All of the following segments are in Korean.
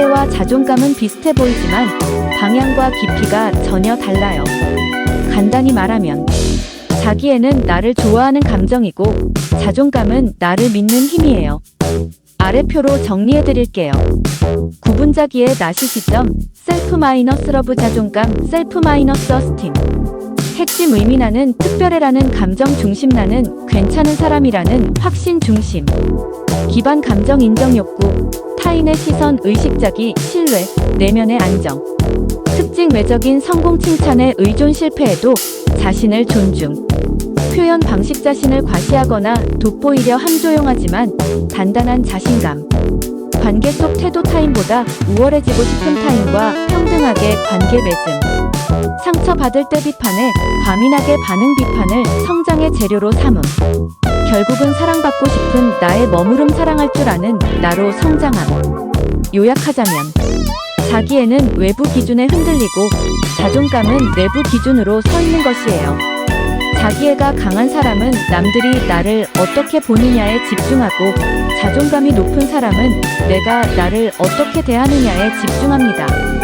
자기애와 자존감은 비슷해 보이지만 방향과 깊이가 전혀 달라요. 간단히 말하면 자기애는 나를 좋아하는 감정이고 자존감은 나를 믿는 힘이에요. 아래표로 정리해 드릴게요. 구분자기의 나시 시점 셀프 마이너스 러브 자존감 셀프 마이너스 어스팀 핵심 의미 나는 특별해라는 감정 중심 나는 괜찮은 사람이라는 확신 중심. 기반 감정 인정 욕구 타인의 시선 의식자기 신뢰 내면의 안정. 특징 외적인 성공 칭찬에 의존 실패에도 자신을 존중. 표현 방식 자신을 과시하거나 돋보이려 함조용하지만 단단한 자신감. 관계 속 태도 타인보다 우월해지고 싶은 타인과 평등하게 관계 맺음 상처받을 때 비판에 과민하게 반응 비판을 성장의 재료로 삼음 결국은 사랑받고 싶은 나의 머무름 사랑할 줄 아는 나로 성장함 요약하자면 자기애는 외부 기준에 흔들리고 자존감은 내부 기준으로 서 있는 것이에요. 자기애가 강한 사람은 남들이 나를 어떻게 보느냐에 집중하고 자존감이 높은 사람은 내가 나를 어떻게 대하느냐에 집중합니다.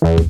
Thank